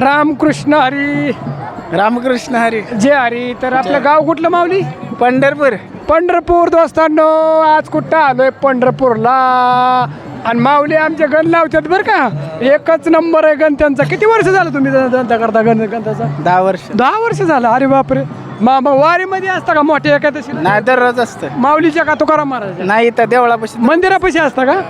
रामकृष्ण हरी. रामकृष्ण हरी. जे हरी. तर आपलं गाव कुठलं माऊली? पंढरपूर. पंढरपूर दोस्तांनो आज कुठं आलोय पंढरपूरला? आणि माऊली आमचे गण लावतात बरं का. एकच नंबर आहे गण त्यांचा. किती वर्ष झालं तुम्ही धंदा करता गण गणताचा दहा वर्ष. दहा वर्ष झालं. अरे बापरे. मा मग वारीमध्ये असता का मोठ्या एकादशीला? नाही दररोज असतं. माऊलीच्या का तुकाराम महाराज नाही तर देवळापाशी मंदिरापाशी असता का?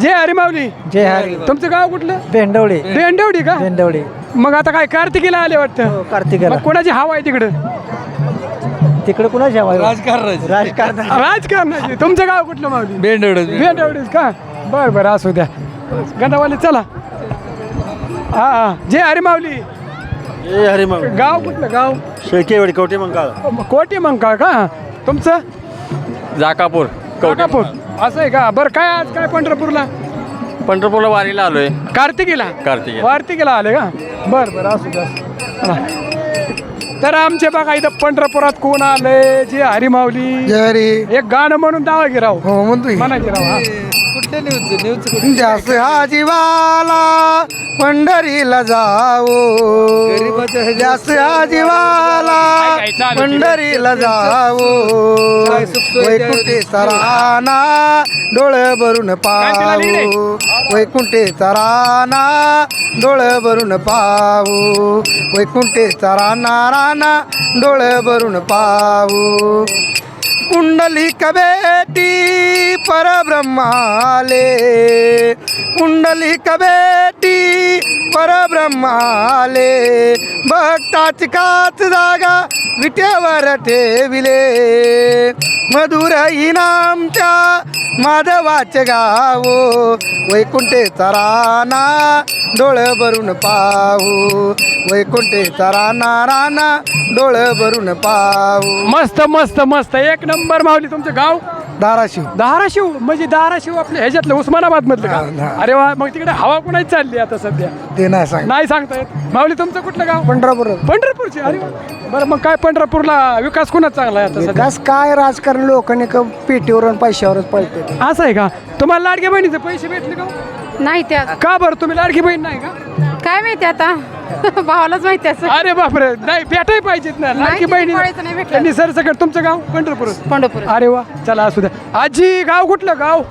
जय हरी माऊली. जय हरी. तुमचं गाव कुठलं? भेंडवळे. बेंडवडी का? भेंडवळे. मग आता काय कार्तिकीला आले वाटतं? कार्तिकेला. मग कोणाची हवा आहे तिकडं? तिकडे कुणाची हवा राजकारण राजकारण राजकारणाची. तुमचं गाव कुठलं माऊली? बेंडवड बेंडवडीच का? बरं बरं असू द्या. गंधावाले चला. हा हा. जय हरी माऊली. हरी मग गाव कुठलं? गाव? शेकेवाडी कवटे मग कोटी मंकाळ का? तुमचं? जाकापूर काकापूर असं आहे का? बरं काय आज काय पंढरपूरला? पंढरपूरला वारीला आलोय. कार्तिकीला? कार्तिकी कार्तिकीला आले का? बरं बरं असू द्या. तर आमचे बघा इथं पंढरपुरात कोण आलंय? जे हरी माऊली. हरी. एक गाणं म्हणून दावा गिराव हो म्हणतोय. म्हणा गिराव हा. जास हा जीवाला पंढरीला जाओ जास हा जीवाला? पंढरीला जाओ वैकुंठे सराना डोळे भरून पाहू. वैकुंठे सराना डोळे भरून पाहू. वैकुंठे सराना राना डोळे भरून पाहू. पुंडलिक बेटी परब्रह्माले. पुंडलिक बेटी परब्रह्माले भक्ताची काच जागा विट्यावर ठेविले. मधुर इनामच्या माधवाचे गावो वैकुंठे राना डोळ भरून पाहू. वैकुंठे राना राणा डोळ भरून पाहू. मस्त मस्त मस्त. एक नंबर माऊली तुमचं गाव? धाराशिव. धाराशिव? म्हणजे धाराशिव आपल्या ह्याच्यातलं उस्मानाबाद मधलं हा, का हा. अरे वा मग तिकडे हवा कुणाची चालली आता सध्या? ते नाही सांग नाही सांगता येत. माऊली तुमचं कुठलं गाव? पंढरपूर. पंढरपूरची? अरे वा. बरं मग काय पंढरपूरला विकास कुणाच चांगला आहे आता सध्या? विकास काय राजकारण लोकांनी क- पेटीवर आणि पैशावरच पळते असं आहे का? तुम्हाला लाडक्या बहिणीचे पैसे भेटले का नाही त्या का बरं? तुम्ही लाडकी बहीण नाही का? काय माहिती आता? भावालाच माहिती असं. अरे बापरे नाही भेटाय पाहिजेत ना. लाडकी नाही, बहिणी नाही भेटलं. त्यांनी सरसकट तुमचं गाव? पंढरपूर पंढरपूर अरे वा चला असू द्या. आजी गाव कुठलं गाव?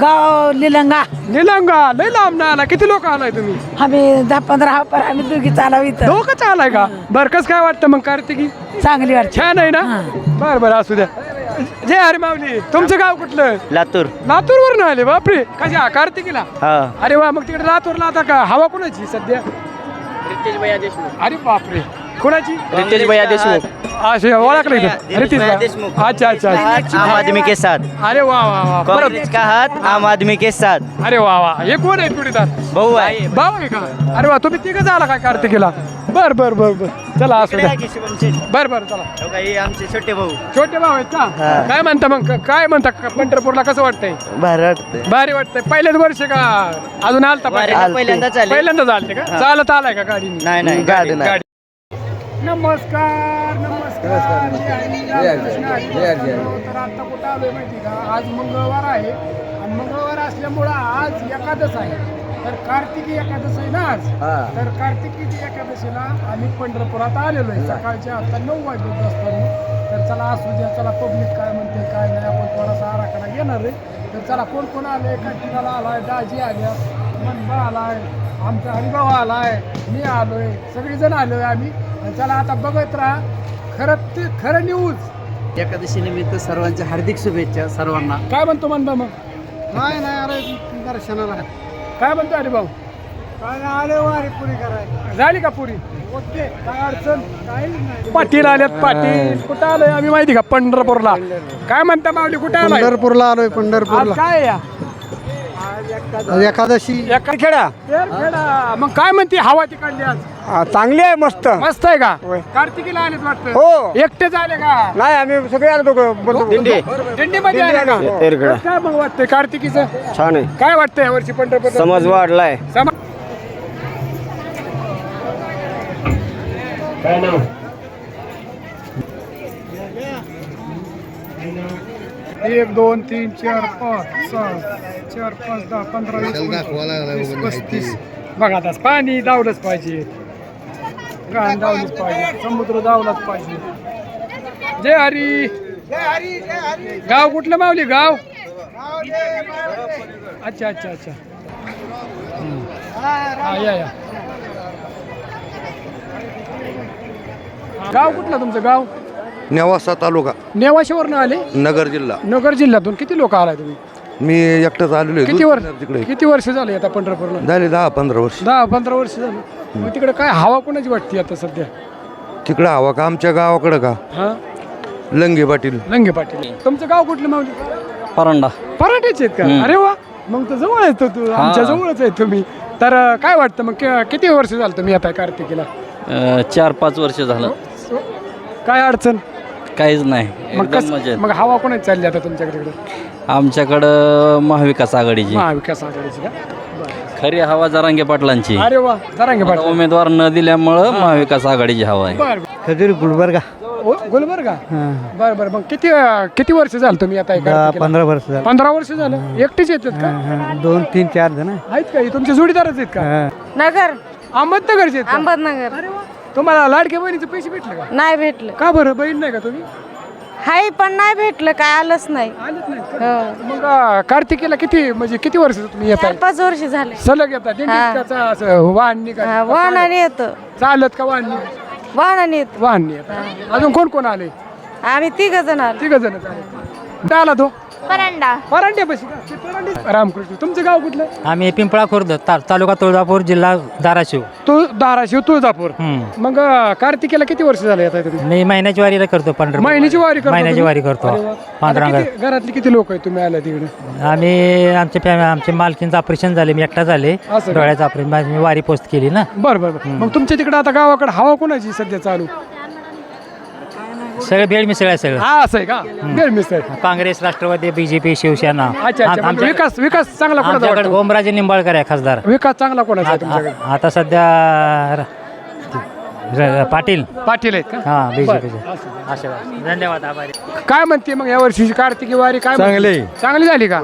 गाव लिलंगा निलंगा लय लांब ना आला. किती लोक आलाय तुम्ही? आम्ही दहा पंधरा हा पर आम्ही दोघी चालाव इथं. दोघंच आलाय का? बरं कसं काय वाटतं मग कार्तिकी? चांगली वाटते. छान आहे ना? बरं बरं असू द्या. जय हरी माऊली. तुमचं गाव कुठलं? लातूर. लातूर वरून आले बापरे. कशा? कार्तिकीला? हा. अरे वा मग तिकडे लातूरला आता का? हवा कोणाची सध्या? अरे बापरे. कोणाची? रितेश भैया देशमुख. असे ओळखलं इथं रितेश भैया का? देशमुख. अच्छा अच्छा अच्छा. आम आदमी के साथ। अरे वा वा वा कांग्रेस का हाथ आम आदमी के साथ। अरे वा वा हे कोण आहे जोडीदार? भाऊ आहे। भाऊ आहे का? अरे वा तुम्ही तिघं झाला काय कार्तिकीला? बर बर बर बर. चला असू द्या. बर बर चला. हे आमचे छोटे भाऊ. छोटे भाऊ आहेत का? काय म्हणता मग? काय म्हणता? क- पंढरपूरला कसं वाटतंय? भारत भारी वाटतंय. पहिल्याच वर्ष का? अजून आलता वारीला पहिल्यांदाच आले. पहिल्यांदाच आलते का? चालत आलाय का गाडीने? नाही नाही गाडी नाही. नमस्कार नमस्कार. रामकृष्ण हरी. तर आता कुठं आलोय माहिती का? आज मंगळवार आहे. आणि मंगळवार असल्यामुळं आज एकादश आहे. तर कार्तिकी एकादश आहे ना आज? तर कार्तिकीची एकादशीला आम्ही पंढरपुरात आलेलो आहे. सकाळचे आता नऊ वाजले असताना. तर चला असू द्या चला पब्लिक काय म्हणते काय नाही आपण थोडासा आराखडा घेणार आहे. तर चला कोण कोण आले कंटिनाला आलाय दाजी आल्या मनबा आलाय आमचा हरिभाऊ आलाय मी आलोय सगळेजण आलोय आम्ही. चला आता बघत राहा खरं ते खरं न्यूज एकादशी निमित्त सर्वांच्या हार्दिक शुभेच्छा सर्वांना. काय म्हणतो मनबा मग? नाही नाही अरे दर्शनाला. काय म्हणतो हरिभाऊ? काय आले वारी पुरी करायला. झाली का पुरी? ओके काय अडचण? नाही. पाटील आल्यात पाटील. कुठं आलोय आम्ही माहिती का? पंढरपूरला. काय म्हणता माऊली कुठे आलाय? पंढरपूरला आलोय आज पंढरपूरला काय आहे या? आज एकादशी. एका खेळा. खेळा मग काय म्हणते हवा तिकडली आज? चांगली आहे मस्त. मस्त आहे का? कार्तिकीला आलेत वाटतं. हो. एकटेच आले का? नाही आम्ही सगळे आलो दोघं. दिंडी. दिंडीमध्ये आले का? कसं काय मग वाटतंय कार्तिकीचं? छान आहे. काय वाटतंय यावर्षी पंढरपूर समज वाढलाय. समा- एक दोन तीन चार पाच सहा चार पाच दहा पंधरा वीस पस्तीस. बघा आता पाणी दावलंच पाहिजे. घाण धावलीच पाहिजे. समुद्र धावलाच पाहिजे. जय हरी. गाव कुठलं मावली गाव? अच्छा अच्छा अच्छा. हम्म. हा या या. गाव कुठलं तुमचं गाव? नेवासा तालुका. नेवाशावरनं आले? नगर जिल्हा. नगर जिल्ह्यातून किती लोक आलाय तुम्ही? मी एकटाच आलेलो आहे किती वर्ष तिकडे किती वर्ष झाले आता पंढरपूरला? झाले दहा पंधरा वर्ष. दहा पंधरा वर्ष झाले. मग तिकडे काय हवा कोणाची वाटते आता सध्या? तिकडं हवा का आमच्या गावाकडं का? हा? लंगे पाटील. लंगे पाटील. तुमचं गाव कुठलं मावली परांडा. पराठेचे आहेत का? अरे वा! मग तर जवळ आहे तो. तू आमच्या जवळच आहे तुम्ही. तर अं, काय वाटतं मग कि- किती वर्ष झालं तुम्ही आता कार्तिकीला? अ, चार पाच वर्ष झालं. काय अडचण? काहीच नाही. मग एकदम कस मजेत. मग हवा कोणाची चालली आता तुमच्याकडे आमच्याकडं महाविकास आघाडीची. महाविकास आघाडीची का? खरी हवा जरांगे पाटलांची. अरे वा जरांगे आता पाटील उमेदवार न दिल्यामुळं महाविकास आघाडीची हवा आहे. बर खजुरी गुलबर्गा? गुलबर्गा बर बर. मग किती अं, किती वर्ष झालं तुम्ही आता? पंधरा वर्ष झालं. पंधरा वर्ष झालं? एकटेच येतात का? दोन तीन चार जण. आहेत का? हे तुमचे जोडीदारच आहेत का? नगर. अहमदनगरचे आहेत का? अहमदनगर. अरे वा. तुम्हाला लाडक्या बहिणीचे पैसे भेटले का? नाही भेटलं. का बरं? बहीण नाही का तुम्ही? हाय पण नाही भेटलं काय आलंच नाही. आलेच नाही? का? मग अं, कार्तिकीला किती म्हणजे किती वर्ष तुम्ही येत चार पाच वर्ष झाले. सलग येतात दिंडीत का चा- असं वाहननी का हा, वाहनाने येतो. चालत का वाहननी वाहनाने येतो. येतात अजून कोण कोण आले? आम्ही तिघ जण आलो. तिघ जण आला. तो परांडा. परांडे रामकृष्ण तुमचं गाव कुठलं? आम्ही पिंपळा खुर्द ता तालुका तुळजापूर जिल्हा धाराशिव. तू धाराशिव तुळजापूर. हम्म. मग अं, कार्तिकीला किती वर्ष झाले आता तुम्ही? मी महिन्याची वारीला करतो पंढरपूर महिन्याची वारी करतो महिन्याची तुम्ही? वारी करतो. अरे वा. आता पांडुरंगा किती- घरातले किती लोक आहेत तुम्ही आला तिकडे? आम्ही आमच्या फॅमिली आमचे मालकींचं ऑपरेशन झाले मी एकटा झाले. असं का? डोळ्याचं ऑपरेशन मी वारी पोस्ट केली ना. बरं बरं बरं. मग तुमच्या तिकडे आता गावाकडे हवा कोणाची सध्या चालू? सगळे भेळ मिसळ आहे सगळं. हा असं आहे का? बेल मिसळ. काँग्रेस राष्ट्रवादी बीजेपी शिवसेना. अच्छा अच्छा. आम- म्हणजे विकास विकास चांगला कोणाचा आमच्याकडे वाटतो? ओमराजे निंबाळकर आहे खासदार. विकास चांगला कोणाचा आहे आ- तुमच्याकडे? आता सध्या र- र- पाटील. पाटील आहेत का? हा. आशीर्वाद धन्यवाद आभारी. काय म्हणते मग या वर्षीची कार्तिकी वारी काय चांगली. म्हणते? चांगली. झाली का?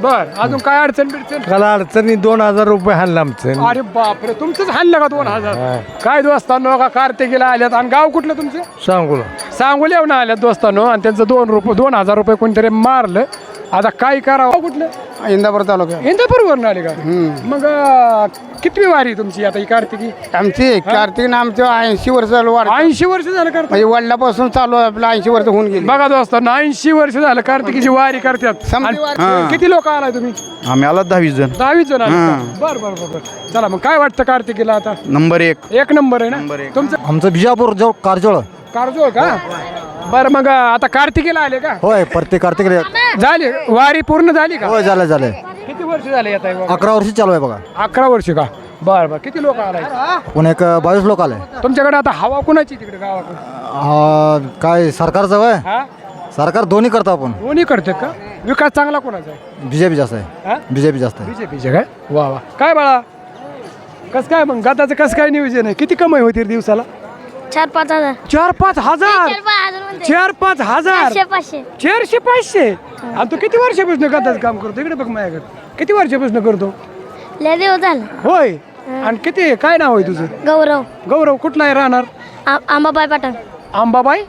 बर. अजून काय अडचण बिडचण? त्याला अडचणी दोन हजार रुपये हल्ला आमचं. अरे बापरे तुमचंच हाणलं का दोन हजार? काय दोस्तांनो का कार्तिकीला आल्यात? आणि गाव कुठलं तुमचं? सांगू सांगोली येऊन आल्यात दोस्तांनो आणि त्यांचं दोन रुपये दोन हजार रुपये कोणतरी मारलं. आता काय करावं? कुठलं? इंदापूर तालुका इंदापूरवरून आले का? मग अं, कितवी वारी तुमची आता ही कार्तिकी? आमची कार्तिक आमचं ऐंशी वर्ष झालं वाढ ऐंशी वर्ष झालं कार्तिक? म्हणजे वडिलापासून चालू आहे आपलं ऐंशी वर्ष होऊन गेली. बघा दोस्तांनो ऐंशी वर्ष झालं कार्तिकीची वारी करतात. आणि किती लोक आलाय तुम्ही? आम्ही आला दहावीस जण. दहावीस जण आले बर बर बर बर. चला मग काय वाटतं कार्तिकीला आता? नंबर एक. एक नंबर आहे ना? तुमचं आमचं बिजापूर जो कारजोळ. कारजोळ का? बरं मग आता कार्तिकीला आले का? होय प्रत्येक कार्तिक झाली? वारी पूर्ण झाली का? होय झालं झालं. किती वर्ष झाले येत आहे अकरा वर्ष चालू आहे बघा. अकरा वर्ष का? बर बर. किती लोक आलाय? पुणे एक बावीस लोक आले. तुमच्याकडे आता हवा कुणाची तिकडे गावाकडे? काय सरकारचं वय हा? सरकार दोन्ही करतो आपण. दोन्ही करते का? विकास चांगला कोणाचा आहे? बीजेपी जास्त आहे. हा? बीजेपी जास्त आहे. बीजेपीचे काय? वा वा. काय बाळा? कस काय मग? गताचं कसं काय नियोजन आहे? किती कमाई होती रे दिवसाला? चार पाच हजार? चार पाच हजार चार पाच हजार? पाचशे चारशे पाचशे आणि तू किती वर्षापासून गताचं काम करतो? इकडे बघ माझ्याकडे. किती वर्षापासून करतो? लय दिवस झालं. होय. आणि किती? काय नाव आहे तुझं? गौरव. गौरव कुठला आहे राहणार? आ- आंबाबाई पठाण आंबाबाई?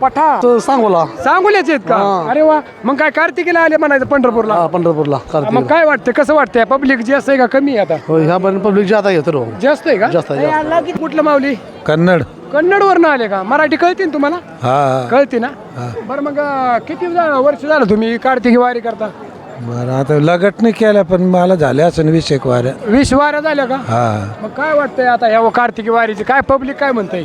पठा सांगोला. सांगोल्याचे आहेत का? अरे वा. मग काय कार्तिकीला आले म्हणायचं पंढरपूरला? पंढरपूरला. मग काय वाटतं कसं वाटतंय? पब्लिक जास्त आहे का कमी आहे आता? होय ह्या पब्लिक जाता येतो जास्त आहे का? जास्त आहे, कुठलं माऊली? कन्नड. कन्नड वरनं आले का? मराठी कळते ना तुम्हाला? हा कळते ना? बरं मग अं, किती जा- वर्ष झालं तुम्ही कार्तिकी वारी करता? बरं आता लगट नाही केल्या पण मला झाल्या असं वीस एक वाऱ्या. वीस वाऱ्या झाल्या का? हा. मग काय वाटतंय आता या कार्तिकी वारीची? काय पब्लिक काय म्हणतंय?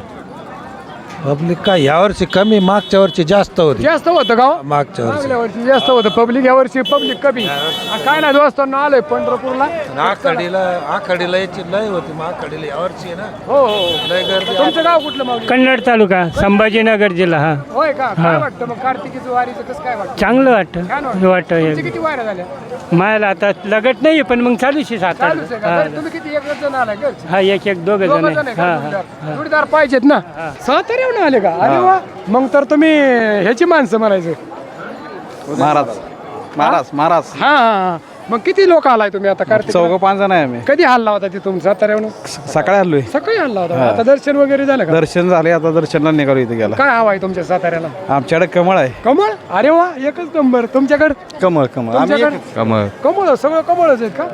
पब्लिक काय? यावर्षी कमी मागच्या वर्षी जास्त होती. जास्त होतं का हो? मागच्या वर्षी. मागल्या वर्षी जास्त होतं. पब्लिक या वर्षी पब्लिक कमी. आ, काय नाही दोस्तांना आलोय पंढरपूरला. आखाडीला आखाडीला याची लय होती मग आखाडीला यावर्षी आहे ना. हो हो. हो. लय गर्दी. तुमचं गाव कुठलं माऊली? कन्नड तालुका संभाजीनगर जिल्हा हा. होय का? काय वाटतं मग? कार्तिकीचं वारीचं कसं काय वाटतं? चांगलं वाटतं. छान वाटतं. तुमची किती वाऱ्या झाल्या? मायला आता लगट नाही पण मग चालूच आहे सात आठ. चालूच आहे का? बरं, तुम्ही किती एक जण आलाय का हा एक एक दोघं जण आहे. हा हा जोडीदार? जोडीदार पाहिजेत ना? सहा तरी येऊन आले का? अरे वा. मग तर तुम्ही ह्याची माणसं म्हणायचं. महाराज. महाराज महाराज. हा हा हा. मग किती लोक आलाय तुम्ही आता कार्तिक चौघ पाच जण आहे आम्ही. कधी हल्ला होता तिथून साताऱ्याहून सकाळी आलोय सकाळी हल्ला होता. आता दर्शन वगैरे झालं का? दर्शन झाले आता दर्शनला निघालो इथे गेला. काय हवा आहे तुमच्या साताऱ्याला? आमच्याकडे कमळ आहे. कमळ? अरे वा एकच नंबर. तुमच्याकडे? कमळ कमळ. तुमच्याकडे? कमळ. कमळ सगळं कमळच आहेत का?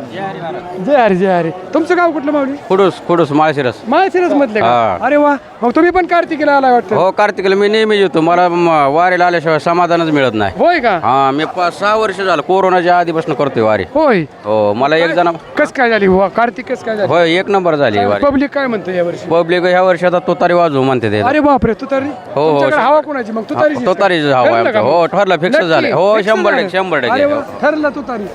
जय हरी जय हरी तुमचं गाव कुठलं मावली कुडूस कुडूस माळशिरस. माळशिरस मधले का. अरे वा. मग तुम्ही पण कार्तिकीला आलाय वाटतं? हो कार्तिकला मी नेहमी येतो. मला म, वारीला आल्याशिवाय समाधानच मिळत नाही. होय का? हा मी पाच सहा वर्ष झालं कोरोनाच्या आधीपासून करतोय वारी. होय. हो मला एक जण कस काय झाली वा कार्तिक कस काय झाली? होय एक नंबर झाली वारी. पब्लिक काय म्हणतं या वर्षी? पब्लिक ह्या वर्षी आता तुतारी वाजवू म्हणते ते. अरे बापरे तू तरी हो, हो. तुमच्याकडे हवा कोणाची? मग तू तरी तुतारीच हवा आहे. हो, ठरलं, fix झालंय. हो, शंभर टक्के, शंभर टक्के. ठरलं तू तरी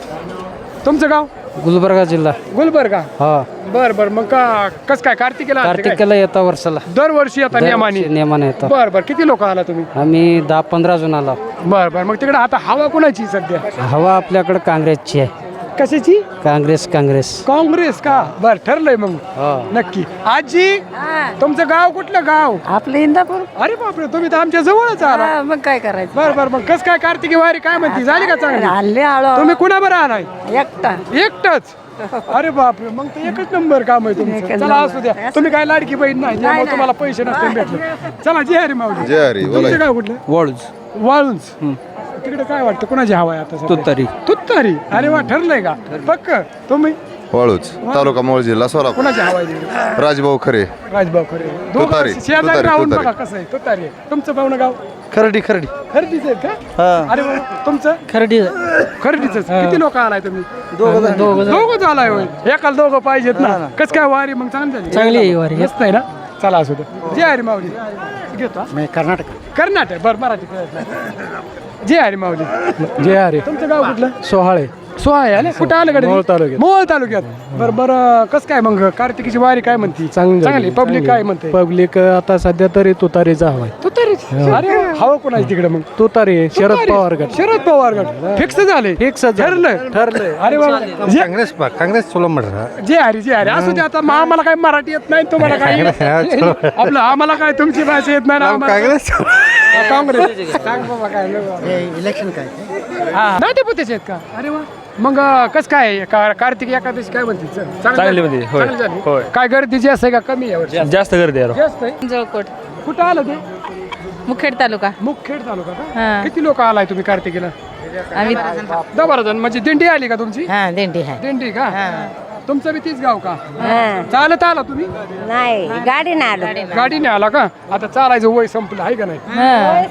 तुमचं गाव? गुलबर्गा जिल्हा. गुलबर्गा? हा. बर बर. मग का कस काय कार्तिकेला आलते काय? कार्तिकेला येता वर्षाला. दरवर्षी आता नियमाने नियमाने येतात बर बर. किती लोक आला तुम्ही? आम्ही दहा पंधरा जण आला. बर बर. मग तिकडे आता हवा कोणाची सध्या? हवा आपल्याकडे काँग्रेसची आहे. कशाची? काँग्रेस काँग्रेस. काँग्रेस का? बर ठरलंय मग. नक्की. आजी तुमचं गाव कुठलं गाव? आपलं इंदापूर. अरे बापरे तुम्ही तर आमच्या जवळच आला हा, मग काय करायचं? बर बर मग कस काय कार्तिकी वारी काय म्हणती? झाली का चांगली? हल्ले हळू तुम्ही कुणाबरोबर आलाय एकटा. एकटच? अरे बापरे मग तर एकच नंबर काम आहे तुमचं. एकच चला नंबर. असू द्या. तुम्ही काय लाडकी बहीण नाही त्यामुळे तुम्हाला पैसे नसते भेटले. चला जे हरी माऊली. जय हरी, बोला. तुमचं गाव कुठलं? वळूज. वाळूंज. तिकडे काय वाटतं? कोणाची हवा आहे आता सध्या? तुतारी. तुत्तारी अरे वा ठरलंय का? पक्क. तुम्ही? वाळूच तालुका मोळ जिल्हा सोलापूर. कोणाची हवा आहे तिकडे? राजभाऊ खरे. राजभाऊ खरे. दोघं तुतारी, शेजारी तुतारी, राहून तुतारी. बघा कसं आहे. तुतारी आहे. तुमचं पाहुणं गाव? खरडी खरडी. खरेदीच आहेत का? अरे वा तुमचं? खरडी. खरेदीच किती लोक आलाय तुम्ही? दोघं आलाय होय. एकाला दोघं पाहिजेत ना. कस काय वारी मग चांगली झाली. चांगली आहे वारी. मस्त आहे ना? चला असू दे. जय हरी माऊली. घेतो हा. कर्नाटक. कर्नाटक. बरं मराठी कळत नाही जय हरी माऊली. जय हरे. तुमचं गाव कुठलं? सोहाळे. सोहाय आले कुठं आलं कडे मोहोळ तालुक्यात. मोहोळ तालुक्यात. बरं बरं कसं काय मग? कार्तिकीची वारी काय म्हणती? चांगली पब्लिक काय म्हणते पब्लिक आता सध्या तरी तुतारीचा हवाय तू तरीच अरे वा, हवा कोणाची तिकडे मग? तुतारी शरद तुतारीच. पवार गट. शरद पवार गट. फिक्स झाले. फिक्स ठरलं ठरलंय. अरे वा. जे- काँग्रेस काँग्रेस सोला म्हटलं जे हरी जे हरी असू दे आता मग आम्हाला काय मराठी येत नाही तुम्हाला काय? आपलं आम्हाला काय तुमची भाषा येत नाही ना आम्हाला- काँग्रेस हा, काँग्रेस. सांग बाबा काय इलेक्शन काय? नाही ते पुतेच आहेत का? अरे वा. मग कस काय का- कार्तिक एकादशी काय म्हणते? च- चांगली चांगली झाली? म्हणते, होय. चांगली झाली? होय. काय गर्दी जास्त आहे का कमी आहे यावर्षी? जास्त गर्दी आहे जास्त आहे? जळकोट. कुठं आलं ते? मुखेड तालुका. मुखेड तालुका का? हा. किती लोक आलाय तुम्ही कार्तिकीला? आम्ही दहा बारा जण. म्हणजे दिंडी आली का तुमची? हा दिंडी आहे. दिंडी का? तुमचं बी तीच गाव का? चालत आला तुम्ही? नाही गाडी ना आलो. गाडीने आला का? आता चालायचं वय संपलं आहे का नाही?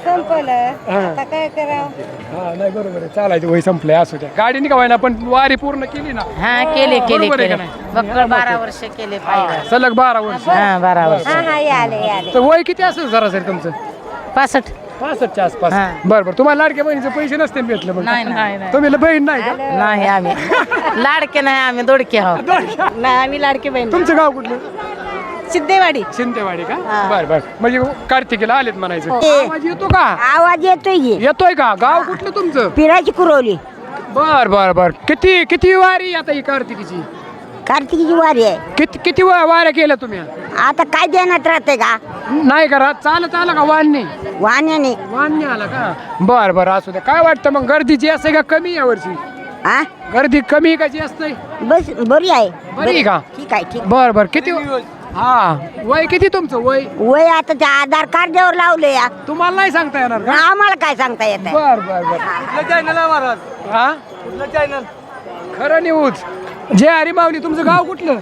संपलं. आता काय करावं? हा नाही बरोबर आहे. चालायचं वय संपलंय असू द्या. गाडीने का व्हायना पण वारी पूर्ण केली ना? हा केले केले बरोबर आहे केले. का नाही? बक्कळ बारा वर्ष केले पाहिजे सलग बारा वर्ष. हा बारा वर्ष. हा हा याले याले. तर वय किती असेल सरासरी तुमचं? पासष्ट. पासष्टच्या आसपास. हा. बरं बरं. तुम्हाला लाडक्या बहिणीचे पैसे नसते भेटले मग नाही नाही नाही. तुम्ही बहीण नाही का? नाही आम्ही. लाडके नाही आम्ही दोडके आहोत. नाही आम्ही लाडके बहीण. तुमचं गाव कुठलं? सिद्धेवाडी शिंदेवाडी का? बर बर. म्हणजे कार्तिकीला आलेत म्हणायचं. हो. आवाज येतो का? आवाज येतोय की. येतोय का? गाव कुठलं तुमचं? पिराची कुरवली बर बर बर. किती किती वारी आता ही कार्तिकीची? कार्तिकीची वारी आहे. किती किती वा- वाऱ्या केल्या तुम्ही? आता काय देण्यात राहते का? नाही करा चालत आला का वाहनने वाहण्याने वाहनने आला का? बर बर असू द्या. काय वाटतं मग गर्दीची असते का कमी या वर्षी? हा गर्दी कमी का जास्त आहे बस बरी आहे. बरी आहे का? ठीक आहे ठीक बर बर. किती हा वय किती तुमचं? वय? वय आता त्या आधार कार्डावर लावले या. तुम्हाला नाही सांगता येणार का? आम्हाला काय सांगता येत आहे बर बर. बर हा? खरं न्यूज जे हरी माऊली तुमचं गाव कुठलं?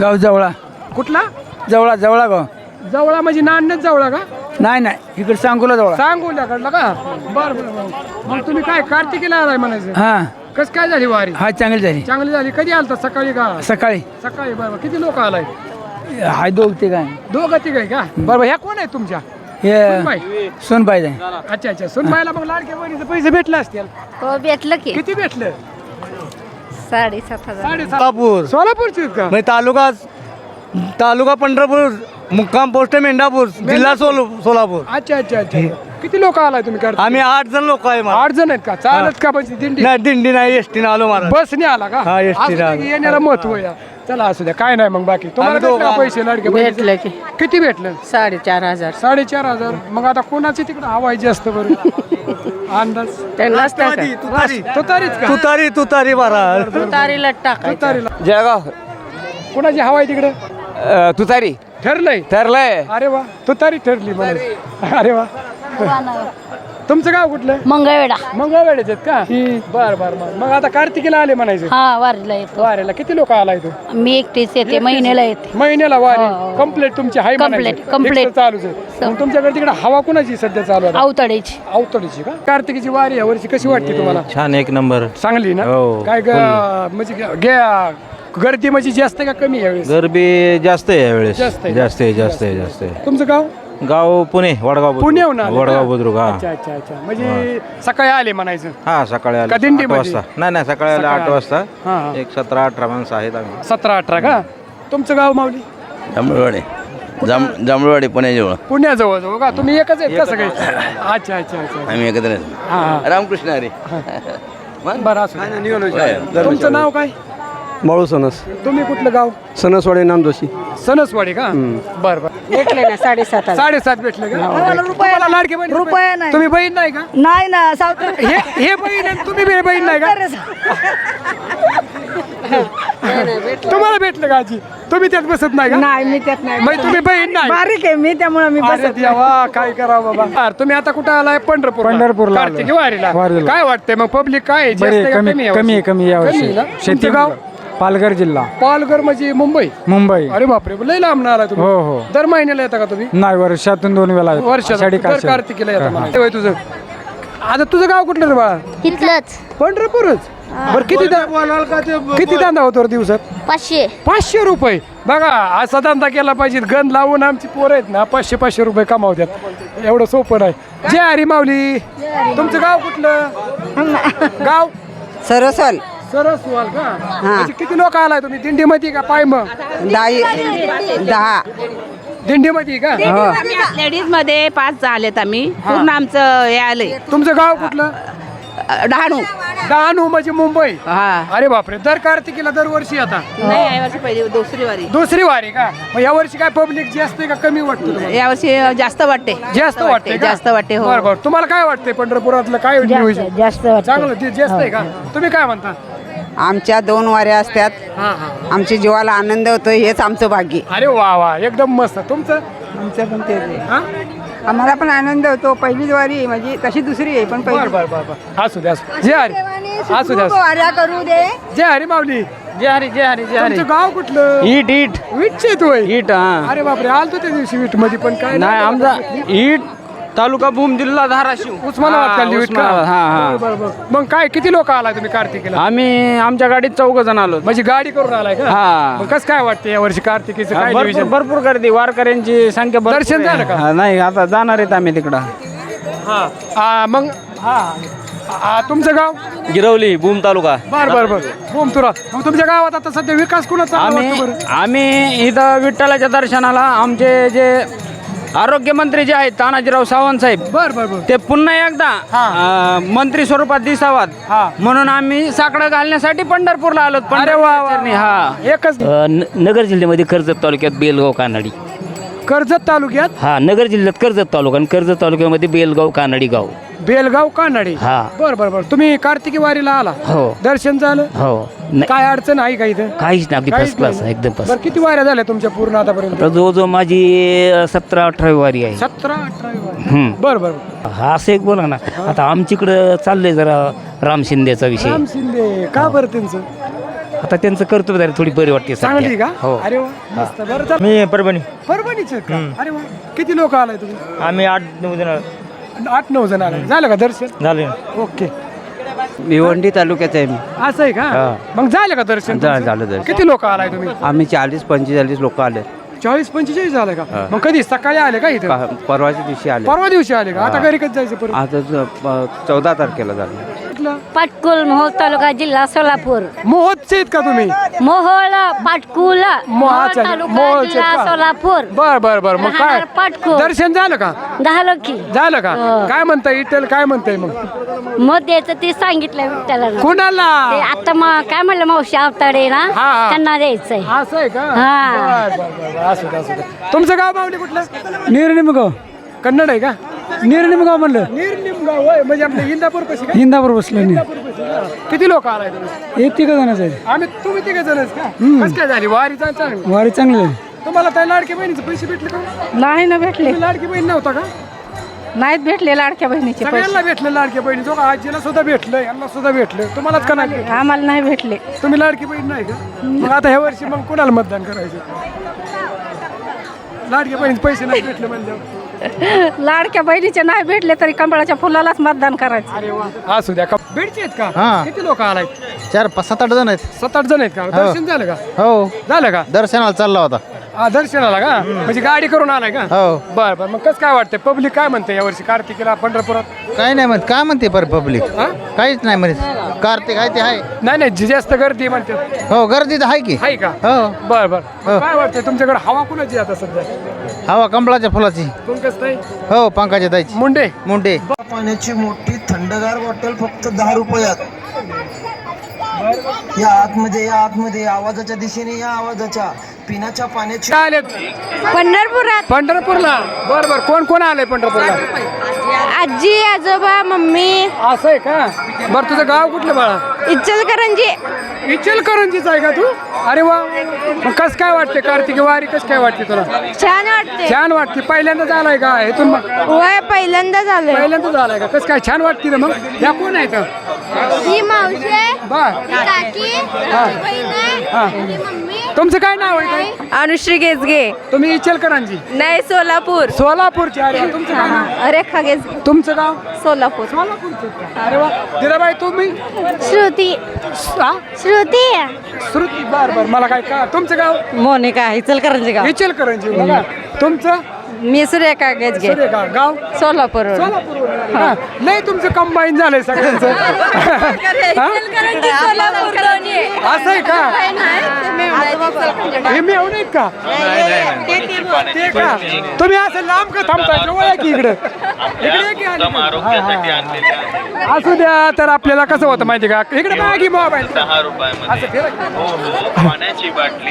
गाव जवळा. कुठला? जवळा जवळा गाव. जवळा म्हणजे नांदच जवळा का? नाही नाही. इकडे सांगोला जवळा. सांगोल्याकडला का? बर बर बर. मग तुम्ही काय कार्तिकीला आलाय म्हणायचं? हा. कस काय झाली वारी? हा चांगली झाली. चांगली झाली. कधी आलता सकाळी का? सकाळी. सकाळी बरोबर किती लोक आलाय? हाय दोघ ते काय दोघं तिघ आहे का? बरोबर ह्या कोण आहे तुमच्या? हे सुनबाई. सोनबाई जाय अच्छा अच्छा. सुनबाईला मग लाडक्या बहिणीचे पैसे भेटले असतील. हो भेटलं की. किती भेटले? साडेसात हजार. सोलापूर. सोलापूरचे आहेत का? म्हणजे तालुका तालुका पंढरपूर मुक्काम पोस्ट मेंढापूर जिल्हा सोल सोलापूर. अच्छा अच्छा अच्छा. किती लोक आलाय तुम्ही आम्ही आठ जण लोक आहे आठ जण आहेत का? चालत का म्हणजे दिंडी? नाही दिंडी नाही एस टी आलो महाराज. बसने आला का? हा, असू आला. की येण्याला महत्त्व या चला असू द्या काय नाही मग बाकी. तुम्हाला आम्ही भेटले का दोघं- पैसे लाडके? भेटलं की. किती भेटलं? साडेचार हजार. साडेचार हजार. मग आता कोणाची तिकडे हवायची असतं बरं? अंदाज. त्यांनाच राष्ट्रवादी, तुतारी. तुतारीच का? तुतारी तुतारी बारा तुतारीला टाकायचं. तुतारीला. जळगाव. कुणाची हवा आहे तिकडे? तुतारी. ठरलंय. ठरलंय. अरे वा तुतारी ठरली मला अरे वा. तुमचं गाव कुठलं? मंगळवेडा मंगळवेडेच आहेत का? बर बर बर. मग आता कार्तिकीला आले म्हणायचं. हा वारीला येतो. वारेला किती लोक आलाय तू मी एकटीच येते महिन्याला येते. महिन्याला वारी? कंप्लीट तुमची हाय Complete, complete. चालूच आहे. मग तुमच्याकडे तिकडे हवा कुणाची सध्या चालू आहे? अवतडेची. अवतडीची का? कार्तिकीची वारी या वर्षी कशी वाटते तुम्हाला? छान एक नंबर. चांगली ना? हो, काय ग म्हणजे ग- गे- गर्दी म्हणजे जास्त आहे का कमी यावेळेस? गरबी जास्त आहे यावेळेस. जास्त आहे. जास्त आहे जास्त आहे जास्त आहे. तुमचं गाव? गाव पुणे वडगाव बुद्रुक. पुण्याहून आले का? वडगाव बुद्रुक हा. अच्छा अच्छा अच्छा. म्हणजे सकाळी आले म्हणायचं. हा सकाळी आले. का आठ दिंडीमध्ये? वाजता. नाही नाही सकाळी आले आठ. वाजता. हा, हा. एक सतरा अठरा माणसं आहेत आम्ही. सतरा अठरा का? तुमचं गाव माऊली? जांभळवाडी. जांभ जांभळवाडी पुण्याजवळ. पुण्याजवळ जवळ का? तुम्ही एकच आहेत का सगळे? अच्छा अच्छा अच्छा. आम्ही एकत्र हा रामकृष्ण हरी. बरं असू. तुमचं नाव काय? माळू सणस. तुम्ही कुठलं गाव? सणसवाडी नामदोशी सणसवाडी का? बर बर. भेटले ना साडेसात साडेसात भेटले का? तुम्हाला लाडके बहीण रुपया नाही. तुम्ही बहीण नाही का? नाही ना सावत्र हे हे बहीण आहे, तुम्ही बी- बहीण नाही का? तुम्हाला भेटलं का आजी? तुम्ही त्यात बसत नाही का? नाही मी त्यात नाही. मग तुम्ही बहीण नाही. बारीक आहे मी त्यामुळे मी अरे देवा काय करावं बाबा? अरे तुम्ही आता कुठं आलाय? पंढरपूर पंढरपूरला आलोय. वारीला. वारीला. काय वाटतंय मग? पब्लिक काय आहे? जास्त बरे आहे का कमी आहे कमी आहे कमी कमी यावर्षी. आहे ना? शेती गाव? पालघर जिल्हा. पालघर म्हणजे मुंबई? मुंबई. अरे बापरे लय लांब आला तुम्ही. हो, हो. दर महिन्याला येता का तुम्ही? नाही वर्षातून दोन वेळा येतो. आषाढी कार्तिक. कार्तिकीला येतं मला तुझं. आता तुझं गाव कुठलं रे बाळा? इथलंच. पंढरपूरच. बरं किती दा- किती धंदा होतो रे दिवसात? पाचशे. पाचशे रुपये. बघा असा धंदा केला पाहिजे. गंध लावून आमची पोरं आहेत ना पाचशे पाचशे रुपये कमावतात एवढं सोपं नाही. जय हरी माऊली. तुमचं गाव कुठलं? गाव? सरसल सरसवाल का? म्हणजे किती लोक आलाय तुम्ही? दिंडीमध्ये का पाय मग? दहा दिंडीमध्ये का? लेडीजमध्ये पाच झालेत आम्ही. पूर्ण आमचं हे आलंय. तुमचं गाव कुठलं? डहाणू. डहाणू म्हणजे मुंबई. हा. अरे बापरे दर कार्तिकीला दरवर्षी आता. नाही यावर्षी पहिली दुसरी वारी. दुसरी वारी का? मग या वर्षी काय पब्लिक जास्त आहे का कमी वाटतं तुम्हाला? यावर्षी जास्त वाटते. जास्त वाटते का? जास्त वाटते हो. बरं बरं. तुम्हाला काय वाटतंय पंढरपुरातलं काय नियोजन? जास्त चांगलं ते जास्त आहे का? तुम्ही काय म्हणता? आमच्या दोन वाऱ्या असतात. हा हा. आमच्या जीवाला आनंद होतो हेच आमचं भाग्य. अरे वा वा. एकदम मस्त. तुमचं? आमचं पण ते हा? आम्हाला पण आनंद होतो. पहिलीच वारी म्हणजे तशी दुसरी आहे पण बर बर बर बर. असू द्या असू जय हरी. असू. वाऱ्या करू दे. जय हरी माऊली. जय हरी जय हरी जय हरी. तुमचं गाव कुठलं? इट इट वीटचे तू आहे? इट हा. अरे बापरे आलतो त्या दिवशी वीटमध्ये पण काय नाही आमचा इट तालुका भूम जिल्हा धाराशिव. उस्मानाबाद का? हा हा. बरं, बरं, बरं. मग काय किती लोक आलाय तुम्ही कार्तिकीला? आम्ही आमच्या गाडीत चौघ जण आलो. म्हणजे गाडी करून आलाय का? हा. मग कसं काय वाटतं या वर्षी कार्तिकीचं काय भरपूर नियोजन? भरपूर गर्दी. वारकऱ्यांची संख्या भरपूर दर्शन आहे. झालं का? हा, नाही आता जाणार आहेत आम्ही तिकडं. हा. मग हा. आ, तुमचं गाव? गिरवली भूम तालुका. बर बर बर. तुरा मग तुमच्या गावात आता सध्या विकास कुणाचा आम्ही? आम्ही इथं विठ्ठलाच्या दर्शनाला आमचे जे आरोग्यमंत्री जे आहेत तानाजीराव सावंत साहेब बर बर बर ते पुन्हा एकदा हा. अं, मंत्री स्वरूपात दिसावात हा. म्हणून आम्ही साकडं घालण्यासाठी पंढरपूरला आलो वा. हा एकच नगर जिल्ह्यामध्ये कर्जत तालुक्यात बेलगाव कानाडी कर्जत तालुक्यात? हा नगर जिल्ह्यात कर्जत तालुका आणि कर्जत तालुक्यामध्ये बेलगाव कानाडी गाव. बेलगाव कानाडी? हा. बर बर बर. तुम्ही कार्तिकी वारीला आला? हो. दर्शन झालं? हो. नाही काय अडचण आहे का इथं? काहीच नाही अगदी काहीच फर्स्ट क्लास नाही. एकदम फर्स्ट बरं किती वाऱ्या झाल्या तुमच्या पूर्ण आतापर्यंत? आता जवळजवळ माझी सतरा अठरावी वारी आहे. सतरा अठरा वाऱ्या. हम्म. बर बर हा असं एक बोला ना. आता आमच्याकडं चाललंय जरा राम शिंदेचा विषय. राम शिंदे. का बरं त्यांचं? आता त्यांचं कर्तव्य जरा थोडी बरी वाटते चांगली सध्या. का? हो. अरे वा मस्त. बरं चल. मी परभणी. परभणीचे आहेत का? अरे वा. किती लोक आलाय तुम्ही? आम्ही आठ नऊ जण आठ नऊ जण आले झालं का दर्शन? झाले. ओके. भिवंडी तालुक्यात आहे मी. असं आहे का? मग झालं का दर्शन झा- तुमचं? झालं दर्शन. किती लोक आलाय तुम्ही? आम्ही चाळीस पंचेचाळीस लोक आले. चाळीस पंचेचाळीस झालं का? मग कधी सकाळी आले का इथं? पा- परवाच्या दिवशी आले. परवा दिवशी आले का? आता घरी कधी जायचं परत? आता ज- प- चौदा तारखेला झालं. कुठलं? पाटकुल मोहोळ तालुका जिल्हा सोलापूर. मोहोतचे आहेत का तुम्ही? मोहोळ पाटकुल मोहाच्या- तालुका मोहोळचे जिल्हा का? सोलापूर. बर बर बर. मग काय? राहणार पाटकुल. दर्शन झालं का? झालं की. झालं का? हो. काय म्हणताय इटेल काय म्हणताय मग? मत द्यायचं ते सांगितलं विठ्ठलानं ते कुणाला? आता मग काय म्हणलं मावशी अवताडे ना? हा, हा. त्यांना द्यायचंय. असं आहे का? हा. बर बर बर. असू दे असू दे. तुमचं गाव मावली कुठलं? निर्णय कन्नड आहे का? निर्निमगाव म्हणलं. निर्निमगाव होय. म्हणजे आपलं इंदापूर कशी का हिंदापूर बसलं इंदापूर कशी का? किती लोक आलाय तुम्ही? हे तिघ जणच आहे आम्ही तुम्ही तिघे जणच का? कसं काय झाली? वारी चांग- चांगली? वारी चांगली आहे तुम्हाला त्या लाडकी बहिणीचे पैसे भेटले का? नाही ना भेटले. तुम्ही लाडकी बहीण नव्हता का? नाहीत भेटले लाडक्या बहिणीचे पैसे. सगळ्यांना भेटले लाडकी बहिणी. जो आजीला सुद्धा भेटलं यांना सुद्धा भेटलं. तुम्हालाच का नाही भेटलं? आम्हाला नाही भेटले. तुम्ही लाडकी बहीण नाही का? मग आता ह्या वर्षी मग कुणाला मतदान करायचं? लाडकी बहिणीचे पैसे नाही भेटले म्हणजे लाडक्या बहिणीचे नाही भेटले तरी कमळाच्या फुलालाच मतदान करायचं. अरे वा. असू द्या. का भेटचे आहेत का? हा. किती लोक आलाय चार पाच सात आठ जण आहेत. सात आठ जण आहेत का? दर्शन झालं का? हो. झालं का? दर्शनाला चालला होता. हा दर्शनाला का म्हणजे गाडी करून आलाय का? हो. बर बर. मग कसं काय वाटतंय? पब्लिक काय म्हणते यावर्षी? कार्तिकीला पंढरपुरात? काय नाही म्हणत. काय म्हणते पर पब्लिक हा? काहीच नाही म्हणत. कार्तिक आहे ते आहे. नाही नाही. जी जास्त गर्दी म्हणते. हो गर्दी तर आहे की. आहे का? हो. बर बर. काय वाटतंय? तुमच्याकडे हवा कुणाची आता सध्या? हवा कमळाच्या फुलाची. कोण कसं नाही हो पंकाच्या दायची मुंडे? मुंडे. पाण्याची मोठी थंडगार बॉटल फक्त दहा रुपयात. या आतमध्ये या आतमध्ये आवाजाच्या दिशेने या आवाजाच्या. पिण्याच्या पाण्याची आलेत? पंढरपुरात. पंढरपूरला? बर बर. कोण कोण आलंय पंढरपूरला? आजी आजोबा मम्मी. असं आहे का? बर तुझं गाव कुठलं बाळा? इचलकरंजी. इचलकरंजीच आहे का तू? अरे वा. मग कस काय वाटते कार्तिकी वारी? कस काय वाटते तुला? छान वाटते छान वाटते पहिल्यांदाच आलाय का इथून मग? वय पहिल्यांदा झालंय. पहिल्यांदाच आलाय का? कस काय? छान वाटते ना मग? या कोण आहे तर ही मावशी आहे, बर ही काकी. ही. बहीण आहे, ही मम्मी. तुमचं काय नाव आहे? काय? अनुश्री गेजगे. तुम्ही इचलकरंजी? नाही सोलापूर. सोलापूरचे. अरे वा, तुमचं काय नाव? रेखा गेजगे. तुमचं गाव? सोलापूर. सोलापूरचे. अरे वा. दिराबाई तुम्ही? श्रुती. हा? श्रुती. श्रुती बर बर. मला काय का तुमचं गाव? मोनिका इचलकरंजी गाव. इचलकरंजी बघा. तुमचं? मी सुरेखा गेजगे. सूर्यगाव गाव? सोलापूर सोलापूर नाही तुमचं कंबाईन झालंय सगळ्यांचं. हा? असं आहे का? हे नाहीत का ते का? तुम्ही असं लांब का थांबताय? जवळ आहे की इकडं? इकडे या की आली. हा, हा. असू द्या तर आपल्याला कसं होतं माहिती का? इकडे मागी मोबाईल. असं फिरा की.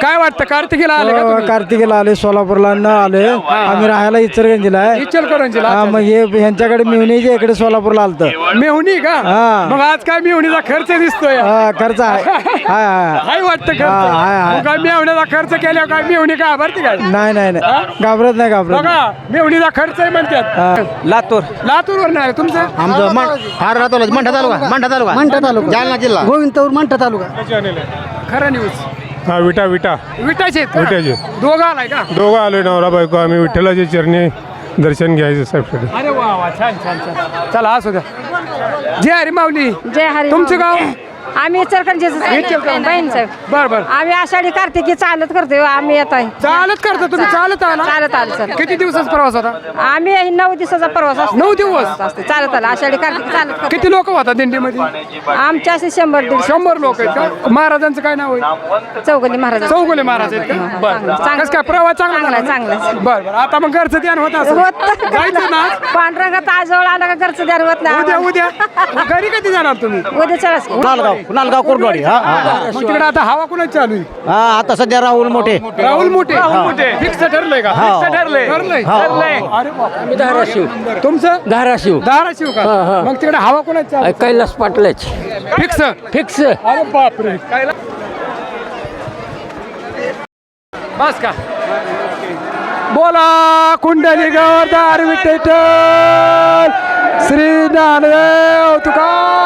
काय वाटतं कार्तिकीला आले का तुम्ही? कार्तिकेला आले सोलापूरला न आले. आम्ही राहायला इचरगंजीला आहे. इचलकरंजीला? हा, मग हे ह्यांच्याकडे मिळणीचे इकडे सोलापूरला आलत. मेहुणी का? हा. मग आज काय मेहुणीचा खर्च दिसतोय? हा खर्च आहे. हाय हाय हाय. वाटतं हा. खर्च मग काय मेहुण्याचा खर्च केल्यावर काय मेहुणी काय भरती काय नाही नाही नाही. घाबरत नाही घाबरत बघा मेहुणीचा खर्च आहे म्हणतात. हा. लातूर. लातूर वर नाही तुमचं? आमचं हार तालुका मंठा तालुका मंठा तालुका. मंठा तालुका. जालना जिल्हा गोविंदपूर मंठा तालुका. खरं न्यूज हा विटा विटा. विटाचे आहेत का? विटाचे. दोघं आलाय का? दोघं आलोय नवरा बायको. आम्ही विठ्ठलाच्या चरणी दर्शन घ्यायचं साहेब. अरे वा वा छान छान छान. चला असू द्या. जय हरी माऊली जय हरी तुमचं गाव? आम्ही इचलकरंजीचं बहीण साहेब. बर बर. आम्ही आषाढी कार्तिकी चालत करतोय आम्ही येत आहे चालत करता तुम्ही चालत आला? चालत आलो सर. किती दिवसाचा प्रवास होता? आम्ही नऊ दिवसाचा प्रवास असतो. नऊ दिवस? असते चालत आला आषाढी कार्तिकी चालत करतो. किती लोक होता दिंडीमध्ये? आमच्या असे शंभर दीडशे. शंभर लोक आहेत का? महाराजांचं काय नाव आहे? चौगली महाराज. चौगुले महाराज आहेत का? बर. चांगलं. कसं काय प्रवास चांगला चांगला झाला आहे? चांगला. आहे. बर बर. आता मग घरचं ध्यान होत असं होत. जायचं ना? पांढरंगात आजवळ आला का घरचं द्या होत उद्या नाही उद्या. घरी कधी जाणार तुम्ही? उद्या चलाच की. नालगाव कोरडवाडी हा मग तिकडे आता हवा कुणाची चालू आहे? हा आता सध्या राहुल मोठे. राहुल मोठे. फिक्स ठरलंय का? फिक्स ठरलंय. ठरलंय. ठरलंय. अरे बाप. धाराशिव. तुमचं? धाराशिव. धाराशिव का? मग तिकडे हवा कुणाची चालू कैलास पाटलाच. फिक्स? फिक्स. अरे बापरे. बस का? बोला कुंडली गवरदार विठ्ठल. श्री ज्ञानदेव तुकाराम.